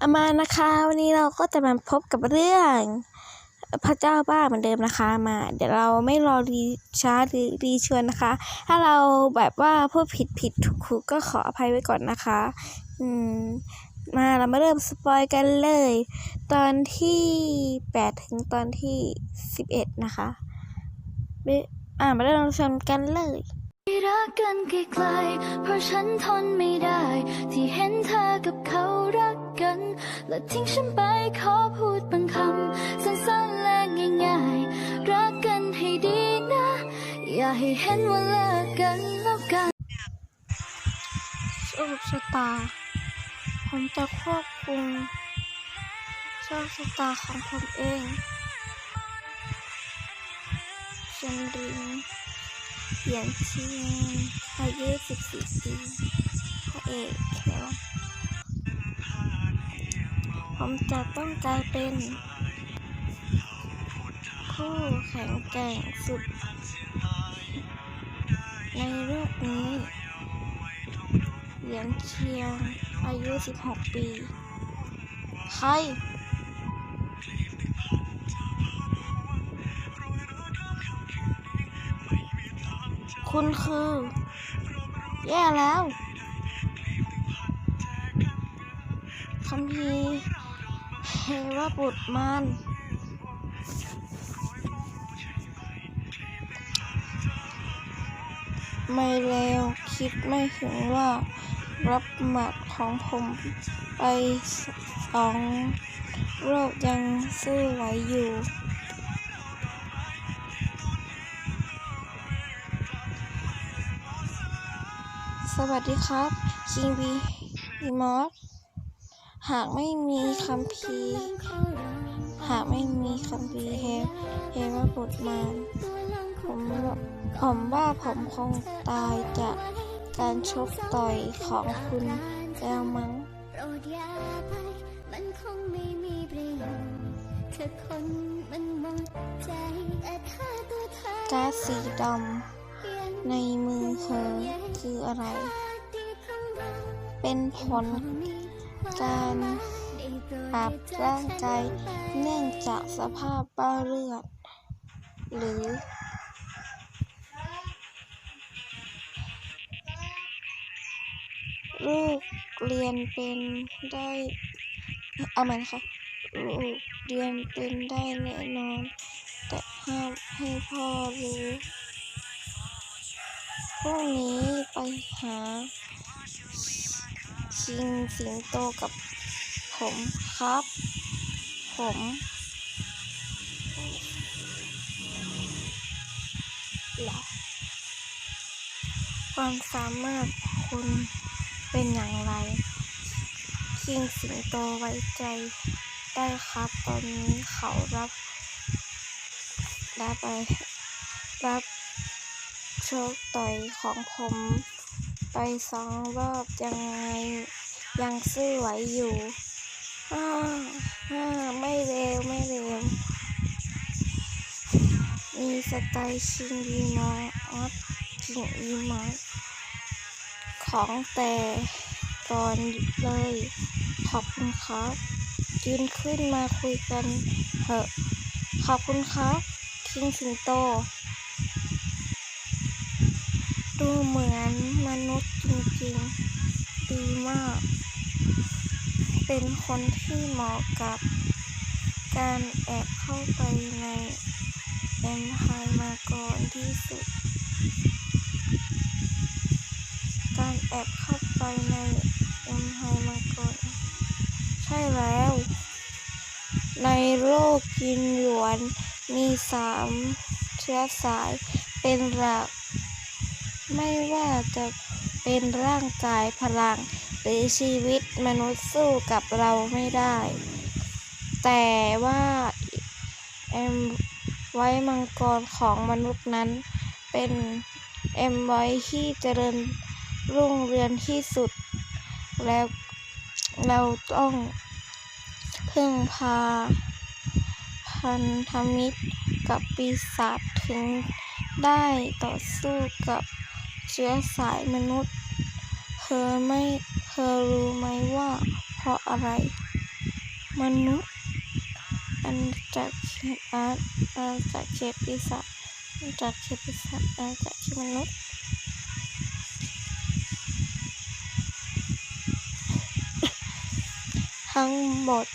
อามานะคะวันนี้เราก็จะมาพบกับเรื่อง พระเจ้าบ้าเหมือนเดิมนะคะมา เดี๋ยวเราไม่รอรีช้าหรือรีชวนนะคะ ถ้าเราแบบว่าพูดผิดผิดถูกถูกก็ขออภัยไว้ก่อนนะคะ อืมมาเรามาเริ่มสปอยกันเลย ตอนที่แปดถึงตอนที่สิบเอ็ดนะคะเอ่ามาเริ่มชมกันเลยรักกันไกลๆเพราะฉันทนไม่ได้ ที่เห็นเธอกับเขารัก กัน และทิ้งฉันไปขอพูดบางคำสั้นๆและง่ายๆ รักกันให้ดีนะ อย่าให้เห็นว่าเลิกกันแล้วกันโชคชะตา ผมจะควบคุมโชคชะตาของผมเองเชนรินเหยียนเชียงอายุ14ปีพระเอกแคล ผมจะต้องกลายเป็นผู้แข็งแกร่งสุด ในโลกนี้ เหรียญเชียงอายุ 16 ปี ใครคุณคือ แย่แล้วคัมภี วบุตรมานไม่เร็วคิดไม่ถึงว่า รับหมัดของผมไปสองโรคยังสู้ไหวอยู่ สวัสดีครับ คิงบีมอส หากไม่มีคำพีหากไม่มีคำพีเฮเฮวาบุตรมานผมผมว่าผมคงตายจากการชกต่อยของคุณแล้วมั้งโปรดอย่าไปมันคงไม่มีประโยชน์เธอคนมันหมดใจแต่ถ้าตัวเธอก๊าซสีดำในมือเธอคืออะไรเราเป็นผล การปรับร่างกายเนื่องจากสภาพบ้าเลือด หรือลูกเรียนเป็นได้เอาใหม่นะคะลูกเรียนเป็นได้แน่นอน แต่ห้ามให้พ่อรู้พรุ่งนี้ไปหา ชิงสิงโตกับผมครับ ผมหรอความสามารถคุณเป็นอย่างไรคิงสิงโตไว้ใจได้ครับ ตอนนี้เขารับ รับไปรับโชคต่อยของผมไปสองรอบยังไง ยังสู้อไหวอยู่อ้าอ้าไม่เร็วไม่เร็ว มีสไตล์ชิงดีมอสชิงอีมอสของแต่ก่อนเลย ขอบคุณครับยืนขึ้นมาคุยกันเถอะ ขอบคุณครับคิงสิงโต ดูเหมือนมนุษย์จริงๆ ดีมาก เป็นคนที่เหมาะกับ การแอบเข้าไปในเอ็มพายมาก่อนที่สุด การแอบเข้าไปในเอ็มพายมาก่อนใช่แล้ว ในโลกกินหยวนมีสามเชื้อสายเป็นหลัก ไม่ว่าจะ เป็นร่างกายพลัง หรือชีวิตมนุษย์สู้กับเราไม่ได้ แต่ว่าเอ็มไว้มังกรของมนุษย์นั้น เป็นเอ็มไว้ที่เจริญรุ่งเรืองที่สุด แล้วเราต้องพึ่งพา พันธมิตรกับปีศาจถึงได้ต่อสู้กับ เชื้อสายมนุษย์ เธอไม่ เธอรู้ไหมว่าเพราะอะไร มนุษย์ อันจากเขตอาร์ตอาณาจากเขตปีศาจอาณาจากเขตปีศาจอาณาจากเขตมนุษย์ทั้งหมด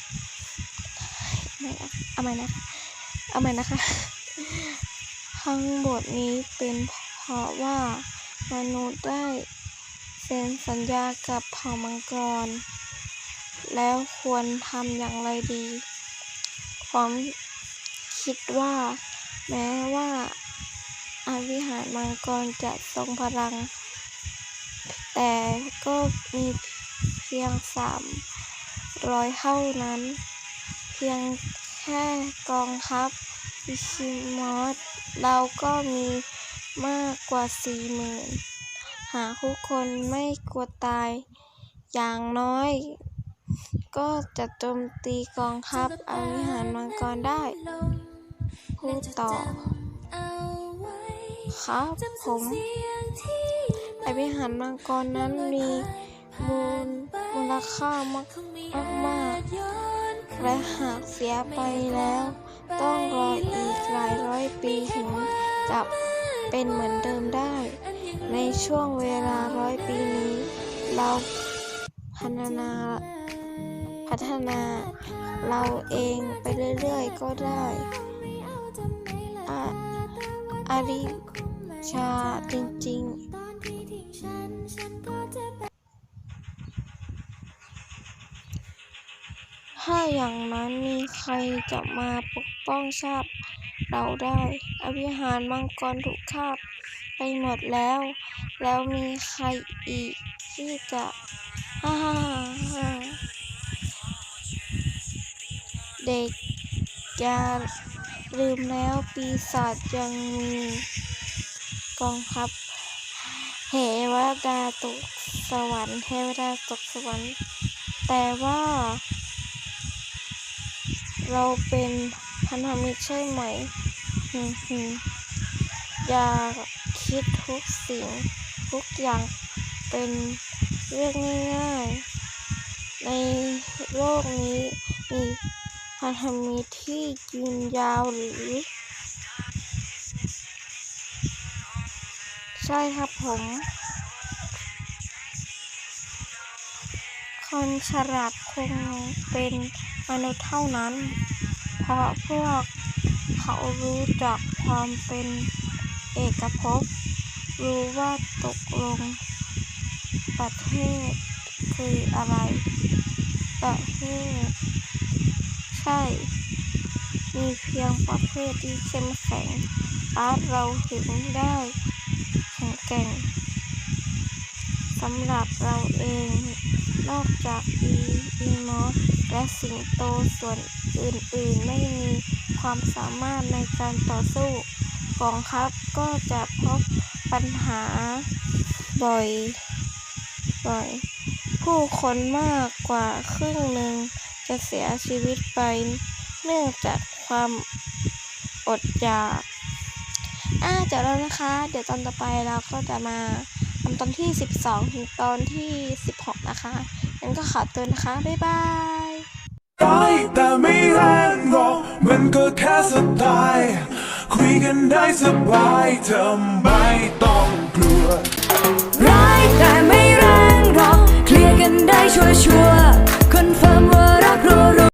ไม่นะเอาใหม่นะคะเอาใหม่นะคะ ทั้งหมดนี้เป็นเพราะว่า มนุษย์ได้เซ็นสัญญากับเผ่ามังกร แล้วควรทำอย่างไรดี ผมคิดว่า แม้ว่าอาวิหารมังกรจะทรงพลัง แต่ก็มีเพียงสามร้อยเท่านั้น เพียงแค่กองทัพอิชิมอสเราก็มี มากกว่าสี่หมื่นหากทุกคนไม่กลัวตาย อย่างน้อย ก็จะโจมตีกองทัพอวิหารมังกรได้พูดต่อ ครับผมอวิหารมังกรนั้นมีมูลมูลค่ามากมากและหากเสียไปแล้ว ต้องรออีกหลายร้อยปีถึงจะ เป็นเหมือนเดิมได้ ในช่วงเวลาร้อยปีนี้ เราพัฒนาพัฒนาเราเองไปเรื่อยๆก็ได้อะอาริชาจริงๆถ้าอย่างนั้นมีใครจะมาปกป้องชาติ เราได้ อวิหารมังกรถูกฆ่าไปหมดแล้ว แล้วมีใครอีกที่จะฮ่าฮ่าฮ่าเด็กอย่าลืมแล้วปีศาจยังมีกองทัพเหวดาตกสวรรค์เทวดาตกสวรรค์ แต่ว่า เราเป็น พันธมิตรใช่ไหมฮึมฮึมอย่าคิดทุกสิ่งทุกอย่างเป็นเรื่องง่ายๆ ในโลกนี้มีพันธมิตรที่ยืนยาวหรือ ใช่ครับผม คนฉลาดคงเป็นมนุษย์เท่านั้น เพราะพวกเขารู้จักความเป็นเอกภพ รู้ว่าตกลง ประเทศคืออะไร ประเทศ ใช่ มีเพียงประเภทที่เข้มแข็ง อาร์ตเราถึงได้แข็งแกร่งสำหรับเราเอง นอกจากอีอีมอสและสิงโตส่วนอื่นๆ ไม่มีความสามารถในการต่อสู้กองทัพก็จะพบปัญหาบ่อยบ่อย ผู้คนมากกว่าครึ่งหนึ่งจะเสียชีวิตไป เนื่องจากความอดอยากอ่าเดี๋ยวแล้วนะคะ เดี๋ยวตอนต่อไปเราก็จะมา ทำตอนที่ 12 ถึงตอนที่ 16 นะคะงั้นก็ขอตัวนะคะ บ๊ายบายร้ายแต่ไม่แรงหรอกมันก็แค่สไตล์คุยกันได้สบายเธอไม่ต้องกลัวร้ายแต่ไม่แรงหรอกเคลียร์กันได้ชัวร์ชัวคอนเฟิร์มว่ารักรัว